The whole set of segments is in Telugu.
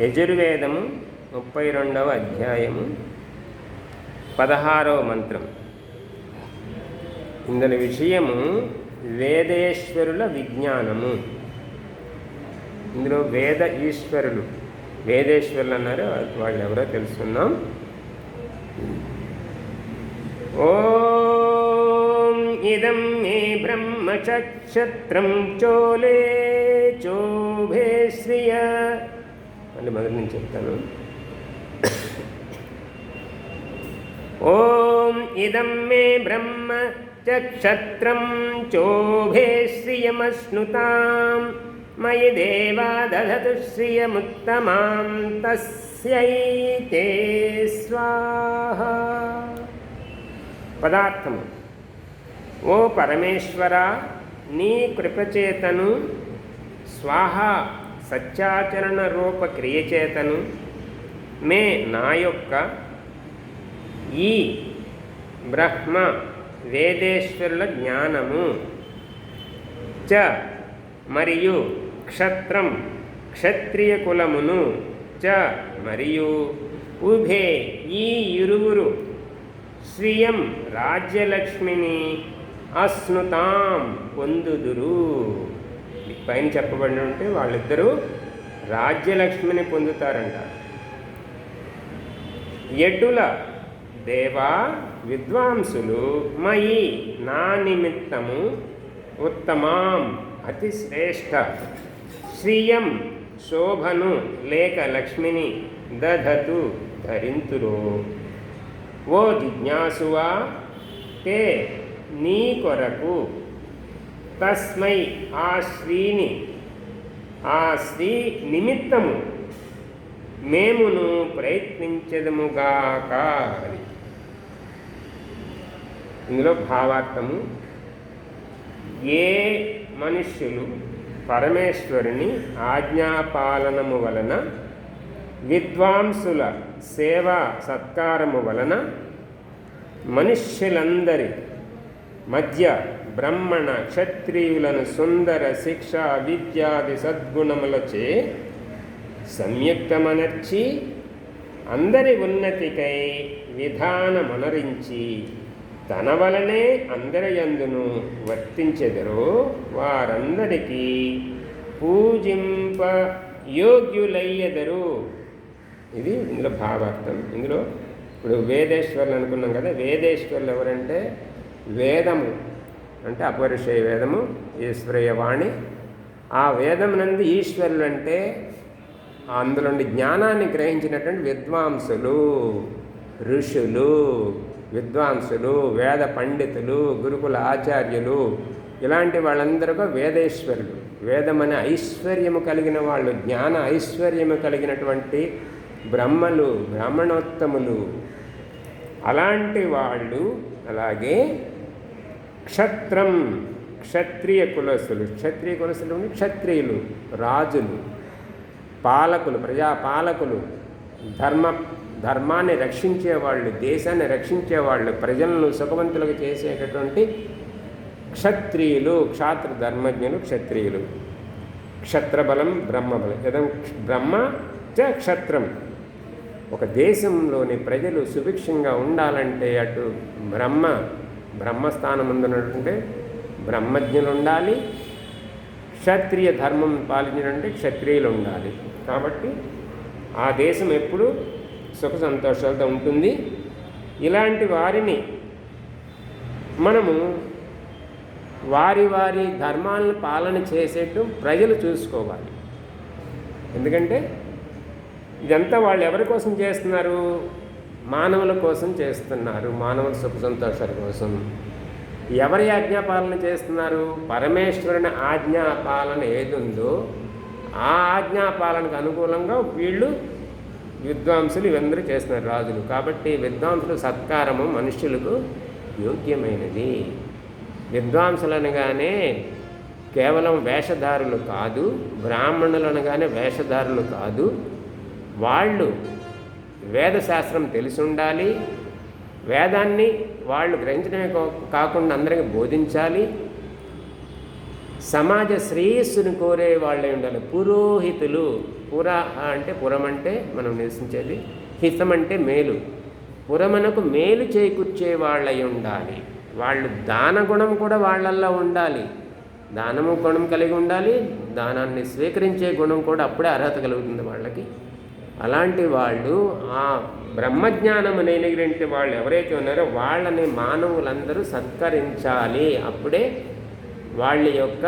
యజుర్వేదము ముప్పై రెండవ అధ్యాయము పదహారవ మంత్రం. ఇందులో విషయము వేదేశ్వరుల విజ్ఞానము. ఇందులో వేద ఈశ్వరులు. వేదేశ్వరులు అన్నారు వాళ్ళు ఎవరో తెలుసుకుందాం. ఓం ఇదం మే బ్రహ్మచక్షత్రం చోలే చోభే శ్రియ అని మొదటి నుంచి చెప్తాను. ఓం ఇదం మే బ్రహ్మ చక్షత్రం చోభే శ్రియమశ్నుతాం. మయి దేవా దధతు శ్రియముత్తమాం. తస్యైతే స్వాహ. పదార్థము ఓ పరమేశ్వర నీ కృపచేతను స్వాహ సత్యాచరణ రూప క్రియచేతను మే నా యొక్క ఈ బ్రహ్మ వేదేశ్వరుల జ్ఞానము చ మరియు క్షత్రం క్షత్రియ కులమును చ మరియు ఉభే ఈ ఇరువురు స్వీయం రాజ్యలక్ష్మిని అస్నుతాం పొందుదురు. పైన చెప్పబడి ఉంటే వాళ్ళిద్దరూ రాజ్యలక్ష్మిని పొందుతారంట. ఎటుల? దేవా విద్వాంసులు మయి నా నిమిత్తము ఉత్తమాం అతి శ్రేష్ఠ శ్రియం శోభను లేక లక్ష్మిని దధతు ధరింతురు. ఓ జిజ్ఞాసువా తే నీ కొరకు తస్మై ఆ శ్రీని ఆ శ్రీ నిమిత్తము మేమును ప్రయత్నించదముగాక అని. ఇందులో భావార్థము ఏ మనుష్యులు పరమేశ్వరుని ఆజ్ఞాపాలనము వలన విద్వాంసుల సేవా సత్కారము వలన మనుష్యులందరి మధ్య బ్రహ్మణ క్షత్రియులను సుందర శిక్ష విద్యాది సద్గుణములచే సంయుక్తమనర్చి అందరి ఉన్నతికై విధానమనరించి తన వలనే అందరి యందును వర్తించెదరో. వారందరికీ పూజింప యోగ్యులయ్యెదరు ఇది ఇందులో భావార్థం. ఇందులో ఇప్పుడు వేదేశ్వరులు అనుకున్నాం కదా. వేదేశ్వరులు ఎవరంటే వేదము. అంటే అపరిషయ వేదము ఈశ్వరయ వాణి. ఆ వేదం నందు ఈశ్వరులు అంటే అందులో జ్ఞానాన్ని గ్రహించినటువంటి విద్వాంసులు ఋషులు విద్వాంసులు వేద పండితులు గురుకుల ఆచార్యులు ఇలాంటి వాళ్ళందరూ వేదేశ్వరులు. వేదం అనే ఐశ్వర్యము కలిగిన వాళ్ళు జ్ఞాన ఐశ్వర్యము కలిగినటువంటి బ్రహ్మలు బ్రాహ్మణోత్తములు. అలాంటి వాళ్ళు అలాగే క్షత్రం క్షత్రియ కులసులు క్షత్రియ కులసులు క్షత్రియులు రాజులు పాలకులు ప్రజాపాలకులు. ధర్మ ధర్మాన్ని రక్షించేవాళ్ళు దేశాన్ని రక్షించేవాళ్ళు ప్రజలను సుఖవంతులుగా చేసేటటువంటి క్షత్రియులు క్షాత్ర ధర్మజ్ఞులు క్షత్రియులు. క్షత్రబలం బ్రహ్మబలం. ఇదం బ్రహ్మ చ క్షత్రం. ఒక దేశంలోని ప్రజలు సుభిక్షంగా ఉండాలంటే అటు బ్రహ్మ బ్రహ్మస్థానం ఉన్నటువంటి బ్రహ్మజ్ఞులు ఉండాలి క్షత్రియ ధర్మం పాలించినటువంటి క్షత్రియులు ఉండాలి కాబట్టి ఆ దేశం ఎప్పుడు సుఖ సంతోషాలతో ఉంటుంది. ఇలాంటి వారిని మనము వారి వారి ధర్మాలను పాలన చేసేట్టు ప్రజలు చూసుకోవాలి. ఎందుకంటే ఇదంతా వాళ్ళు ఎవరి కోసం చేస్తున్నారు? మానవుల కోసం చేస్తున్నారు మానవుల సుఖ సంతోషాల కోసం. ఎవరి ఆజ్ఞాపాలన చేస్తున్నారు? పరమేశ్వరుని ఆజ్ఞాపాలన ఏది ఉందో ఆ ఆజ్ఞాపాలనకు అనుకూలంగా వీళ్ళు విద్వాంసులు ఇవందరూ చేస్తున్నారు రాజులు. కాబట్టి విద్వాంసులు సత్కారము మనుష్యులకు యోగ్యమైనది. విద్వాంసులు అనగానే కేవలం వేషధారులు కాదు బ్రాహ్మణులు అనగానే వేషధారులు కాదు వాళ్ళు వేదశాస్త్రం తెలిసి ఉండాలి. వేదాన్ని వాళ్ళు గ్రహించడమే కాకుండా అందరికీ బోధించాలి. సమాజ శ్రేయస్సును కోరే వాళ్ళే ఉండాలి. పురోహితులు పుర అంటే పురం అంటే మనం నివసించేది. హితం అంటే మేలు. పురమనకు మేలు చేకూర్చే వాళ్ళై ఉండాలి. వాళ్ళు దాన గుణం కూడా వాళ్ళల్లో ఉండాలి. దానము గుణం కలిగి ఉండాలి. దానాన్ని స్వీకరించే గుణం కూడా అప్పుడే అర్హత కలుగుతుంది వాళ్ళకి. అలాంటి వాళ్ళు ఆ బ్రహ్మజ్ఞానం అనేటువంటి వాళ్ళు ఎవరైతే ఉన్నారో వాళ్ళని మానవులందరూ సత్కరించాలి. అప్పుడే వాళ్ళ యొక్క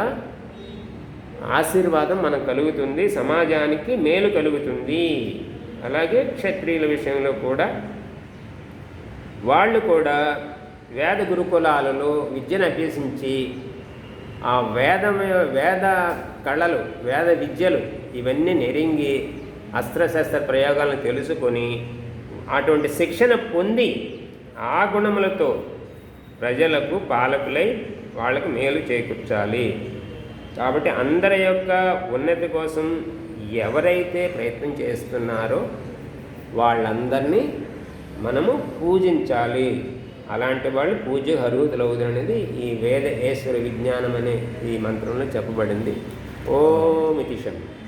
ఆశీర్వాదం మనకు కలుగుతుంది సమాజానికి మేలు కలుగుతుంది. అలాగే క్షత్రియుల విషయంలో కూడా వాళ్ళు కూడా వేద గురుకులాలలో విద్యను అభ్యసించి ఆ వేద వేద కళలు వేద విద్యలు ఇవన్నీ నెరింగి అస్త్రశస్త్ర ప్రయోగాలను తెలుసుకొని అటువంటి శిక్షణ పొంది ఆ గుణములతో ప్రజలకు పాలకులై వాళ్ళకు మేలు చేకూర్చాలి. కాబట్టి అందరి యొక్క ఉన్నతి కోసం ఎవరైతే ప్రయత్నం చేస్తున్నారో వాళ్ళందరినీ మనము పూజించాలి. అలాంటి వాళ్ళు పూజ అర్హుతులవుదు అనేది ఈ వేద ఈశ్వర విజ్ఞానం అనే ఈ మంత్రంలో చెప్పబడింది. ఓమితిషం